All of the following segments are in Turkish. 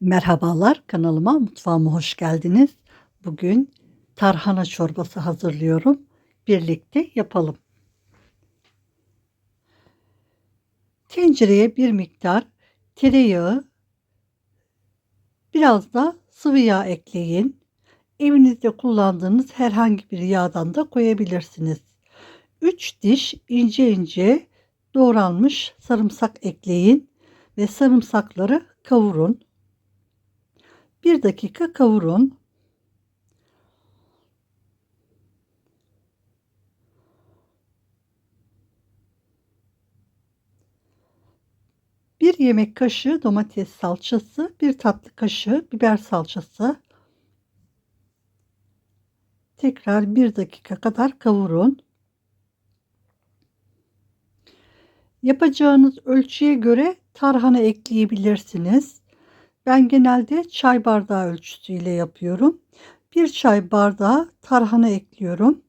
Merhabalar kanalıma, mutfağıma hoş geldiniz. Bugün tarhana çorbası hazırlıyorum. Birlikte yapalım. Tencereye bir miktar tereyağı, biraz da sıvı yağ ekleyin. Evinizde kullandığınız herhangi bir yağdan da koyabilirsiniz. 3 diş ince ince doğranmış sarımsak ekleyin ve sarımsakları kavurun. 1 dakika kavurun. Bir yemek kaşığı domates salçası, bir tatlı kaşığı biber salçası. Tekrar bir dakika kadar kavurun. Yapacağınız ölçüye göre tarhana ekleyebilirsiniz. Ben genelde çay bardağı ölçüsüyle yapıyorum. Bir çay bardağı tarhana ekliyorum.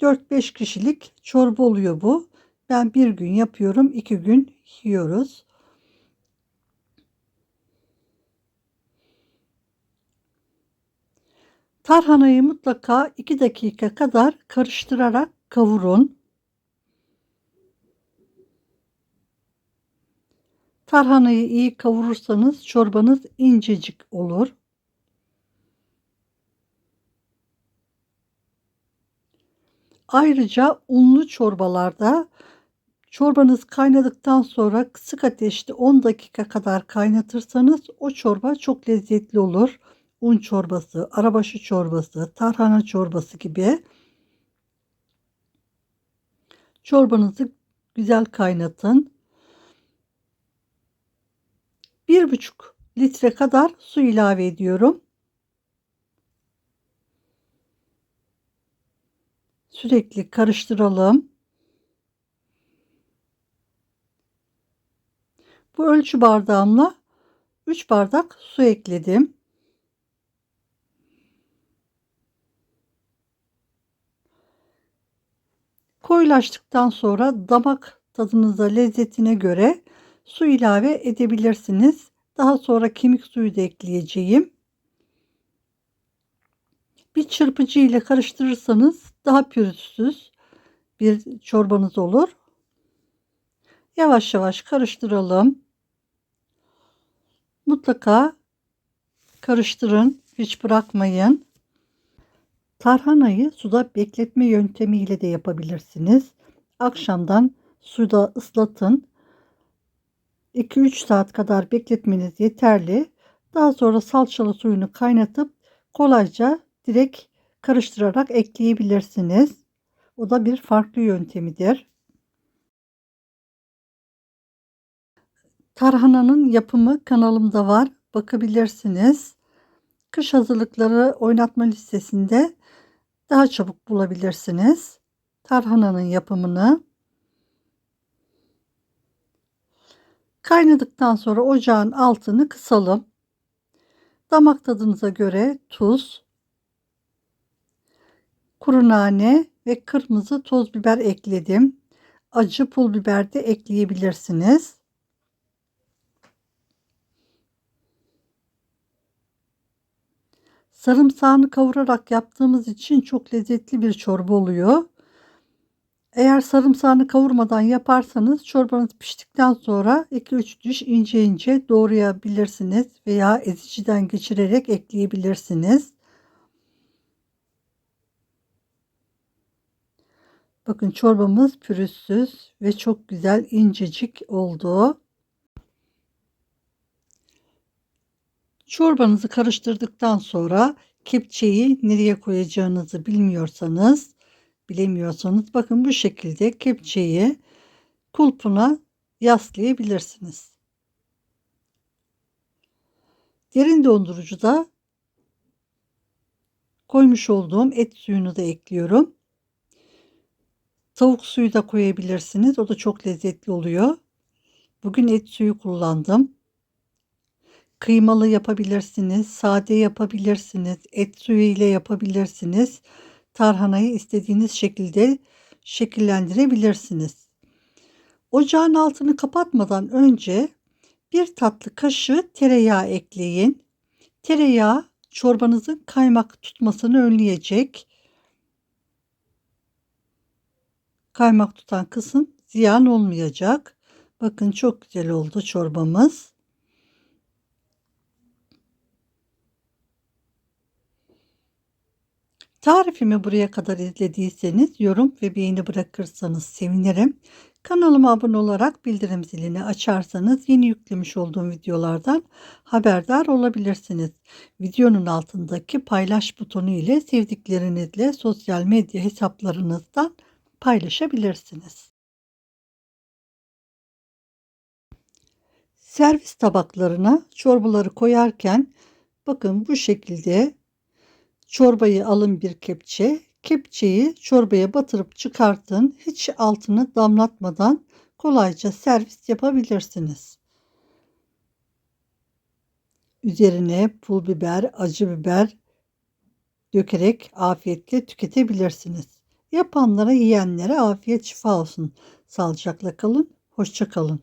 4-5 kişilik çorba oluyor bu. Ben bir gün yapıyorum, iki gün yiyoruz. Tarhanayı mutlaka 2 dakika kadar karıştırarak kavurun. Tarhanayı iyi kavurursanız çorbanız incecik olur. Ayrıca unlu çorbalarda çorbanız kaynadıktan sonra kısık ateşte 10 dakika kadar kaynatırsanız o çorba çok lezzetli olur. Un çorbası, arabaşı çorbası, tarhana çorbası gibi. Çorbanızı güzel kaynatın. 1,5 litre kadar su ilave ediyorum. Sürekli karıştıralım. Bu ölçü bardağımla 3 bardak su ekledim. Koyulaştıktan sonra damak tadınıza, lezzetine göre su ilave edebilirsiniz. Daha sonra kemik suyu da ekleyeceğim. Bir çırpıcı ile karıştırırsanız daha pürüzsüz bir çorbanız olur. Yavaş yavaş karıştıralım. Mutlaka karıştırın, hiç bırakmayın. Tarhanayı suda bekletme yöntemiyle de yapabilirsiniz. Akşamdan suda ıslatın. 2-3 saat kadar bekletmeniz yeterli. Daha sonra salçalı suyunu kaynatıp kolayca direkt karıştırarak ekleyebilirsiniz. O da bir farklı yöntemidir. Tarhananın yapımı kanalımda var. Bakabilirsiniz. Kış hazırlıkları oynatma listesinde daha çabuk bulabilirsiniz. Tarhananın yapımını Kaynadıktan sonra ocağın altını kısalım. Damak tadınıza göre tuz, kuru nane ve kırmızı toz biber ekledim. Acı pul biber de ekleyebilirsiniz. Sarımsağını kavurarak yaptığımız için çok lezzetli bir çorba oluyor. Eğer sarımsağını kavurmadan yaparsanız çorbanız piştikten sonra 2-3 diş ince ince doğrayabilirsiniz veya eziciden geçirerek ekleyebilirsiniz. Bakın çorbamız pürüzsüz ve çok güzel incecik oldu. Çorbanızı karıştırdıktan sonra kepçeyi nereye koyacağınızı bilmiyorsanız bilemiyorsanız bakın bu şekilde kepçeyi kulpuna yaslayabilirsiniz. Derin dondurucuda koymuş olduğum et suyunu da ekliyorum. Tavuk suyu da koyabilirsiniz. O da çok lezzetli oluyor. Bugün et suyu kullandım. Kıymalı yapabilirsiniz, sade yapabilirsiniz, et suyu ile yapabilirsiniz tarhanayı istediğiniz şekilde şekillendirebilirsiniz. Ocağın altını kapatmadan önce bir tatlı kaşığı tereyağı ekleyin. Tereyağı çorbanızın kaymak tutmasını önleyecek. Kaymak tutan kısım ziyan olmayacak. Bakın çok güzel oldu çorbamız. Tarifimi buraya kadar izlediyseniz yorum ve beğeni bırakırsanız sevinirim. Kanalıma abone olarak bildirim zilini açarsanız yeni yüklemiş olduğum videolardan haberdar olabilirsiniz. Videonun altındaki paylaş butonu ile sevdiklerinizle sosyal medya hesaplarınızdan paylaşabilirsiniz. Servis tabaklarına çorbaları koyarken bakın bu şekilde çorbayı alın bir kepçe. Kepçeyi çorbaya batırıp çıkartın. Hiç altını damlatmadan kolayca servis yapabilirsiniz. Üzerine pul biber, acı biber dökerek afiyetle tüketebilirsiniz. Yapanlara, yiyenlere afiyet şifa olsun. Sağlıcakla kalın, hoşça kalın.